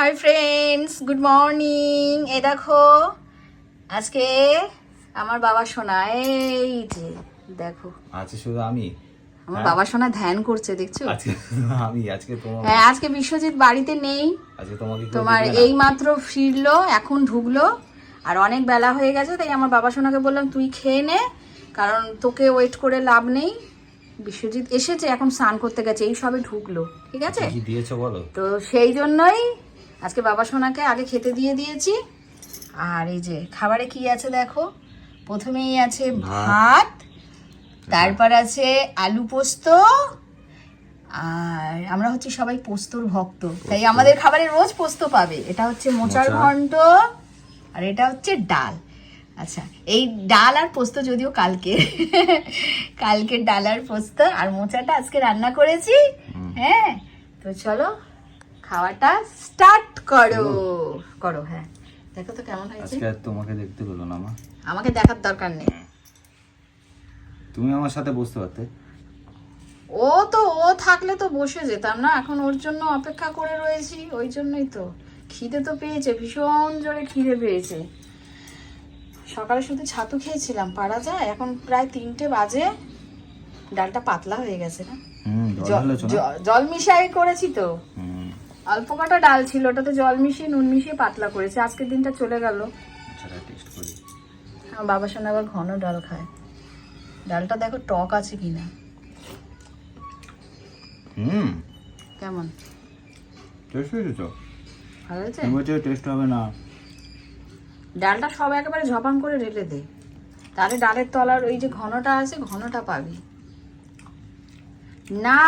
High friends good morning এ দেখো আজকে আমার বাবা সোনা এই যে দেখো। আজকে শুধু আমি? আমার বাবা সোনা ধ্যান করছে দেখছ? আমি? আজকে তোমার হ্যাঁ আজকে বিশ্বজিৎ বাড়িতে নেই। আজকে তোমাকে তোমার এই মাত্র ফিরলো এখন ঢুকলো। আর অনেক বেলা হয়ে গেছে তাই আমার বাবা সোনাকে বললাম তুই খেয়ে নে কারণ তোকে ওয়েট করে লাভ নেই। বিশ্বজিৎ এসেছে এখন স্নান করতে গেছে এই সবে ঢুকলো ঠিক আছে? দিয়েছ বলো? তো সেই জন্যই আজকে বাবা সোনাকে আগে খেতে দিয়ে দিয়েছি। আর এই যে খাবারে কি আছে দেখো? প্রথমেই আছে ভাত। তারপর আছে আলু পোস্ত আর আমরা হচ্ছে সবাই পোস্তর ভক্ত। তাই আমাদের খাবারে রোজ পোস্ত পাবে। এটা হচ্ছে মোচার মোচা। ঘন্ট আর এটা হচ্ছে ডাল। আচ্ছা এই ডাল আর পোস্ত যদিও কালকে কালকে ডাল আর পোস্ত আর মোচাটা আজকে রান্না করেছি। হ্যাঁ তো চলো খাওয়াটা স্টার্ট করো। করো হ্যাঁ। দেখো তো কেমন হয়েছে। আজকে তোমাকে দেখতে পেল না মা। আমাকে দেখার দরকার নেই। তুমি আমার সাথে বসতে পারতে। ও তো ও থাকলে তো বসে যেতাম না। এখন ওর জন্য অপেক্ষা করে রয়েছি ওই জন্যই তো। খিদে তো পেয়েছে ভীষণ জোরে খিদে পেয়েছে। সকালে শুধু ছাতু খেয়েছিলাম পারা যায়? এখন প্রায় তিনটে বাজে। ডালটা পাতলা হয়ে গেছে না? হুম জল মিশাই করেছি তো। অল্প কটা ডাল ছিল ওটাতে জল মিশিয়ে নুন মিশিয়ে পাতলা করেছি। আজকের দিনটা চলে গেল। আমার বাবার সঙ্গে আবার ঘন ডাল খায়। ডালটা দেখো টক আছে কিনা। হুম। কেমন? টেস্ট হয়েছে তো? ভালো হয়েছে? তুমি টেস্ট হবে না। ডালটা সব একেবারে ঝপাং করে ঢেলে দে। তাহলে ডালের তলার ওই যে ঘনটা আছে ঘনটা পাবি। না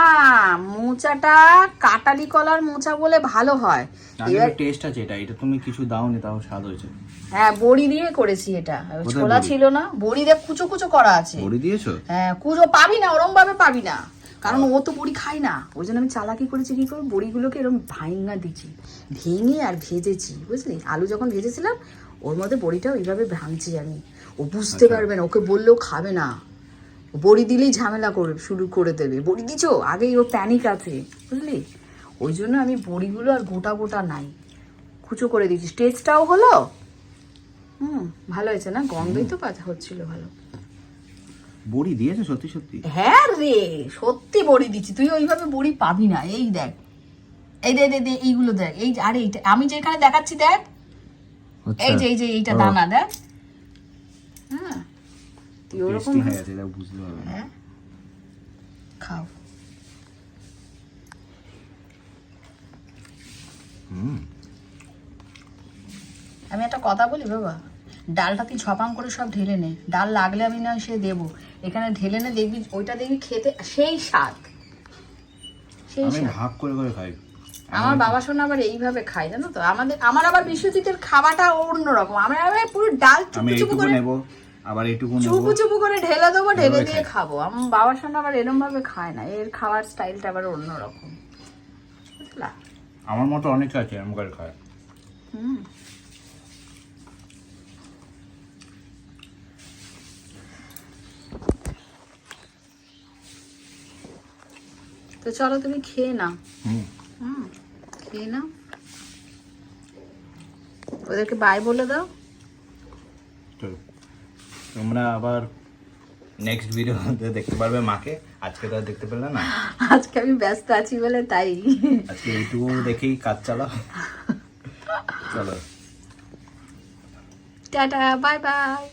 মোচাটা কাটালি কলার মোচা বলে ভালো হয়। এবার টেস্ট আছে এটা এটা তুমি কিছু দাওনি তাও স্বাদ হয়েছে। হ্যাঁ বড়ি দিয়ে করেছি এটা। ছোলা ছিল না বড়ি দিয়ে কুচো কুচো করা আছে। বড়ি দিয়েছ? হ্যাঁ কুচো পাবি না ওরম ভাবে পাবি না। কারণ ও তো বড়ি খায় না। ওই জন্য আমি চালাকি করেছি কি করে বড়িগুলোকে এরকম ভাঙা দিচ্ছি ভেঙে আর ভেজেছি বুঝলি? আলু যখন ভেজেছিলাম ওর মধ্যে বড়িটাও এইভাবে ভাঙছি আমি। ও বুঝতে পারবে না ওকে বললেও খাবে না। বড়ি দিলেই ঝামেলা করে শুরু করে দেবে। বড়ি দিছো আগেই ও প্যানিক আছে বুঝলি? ওই জন্য আমি বড়িগুলো আর গোটা গোটা নাই। কুচো করে দিয়েছি। টেস্টটাও হলো। হুম ভালো হয়েছে না? গন্ধই তো পাতা হচ্ছিল ভালো। বড়ি দিয়েছ সত্যি সত্যি? হ্যাঁ রে সত্যি বড়ি দিচ্ছি তুই ওইভাবে বড়ি পাবি না। এই দেখ। এই দে দে দে এইগুলো দেখ। এই আরে এইটা আমি যেখানে দেখাচ্ছি দেখ। এই যে এই যে এইটা আচ্ছা। দানা দেখ। হ্যাঁ তুই ওরকম হয়ে গেছে এটা বুঝতে পারবে হ্যাঁ খাও হুম আমি একটা কথা বলি বাবা ডালটা তুই ছপাং করে সব ঢেলে নে। ডাল লাগলে আমি না সে দেবো। এখানে ঢেলে নে দেখবি ওইটা দেখবি খেতে সেই স্বাদ। সেই আমি ভাগ করে করে খাই। আমার বাবা শোনা আবার এইভাবে খায় জানো তো? আমাদের আমার আবার বিশ্বজিতের খাওয়াটা অন্যরকম। আমরা পুরো ডাল চুপু চুপু করে নেব। আবার এইটুকু নেব। চুপু চুপু করে ঢেলে দেবো ঢেলে দিয়ে খাব। আমার বাবার শোনা আবার এরম ভাবে খায় না এর খাওয়ার স্টাইলটা আবার অন্যরকম। বুঝলা? আমার মতো অনেকে আছে এরকম করে খায়। হুম। তো চলো তুমি খেয়ে নাও। হুম। খেয়ে নাও। ওদেরকে বাই বলে দাও। তোমরা আবার নেক্সট ভিডিওতে দেখতে পারবে মাকে। আজকে তো আর দেখতে পেলে না। আজকে আমি ব্যস্ত আছি বলে তাই। আজকে এইটুকু দেখেই কাজ চালাও। চলো। Tata bye bye.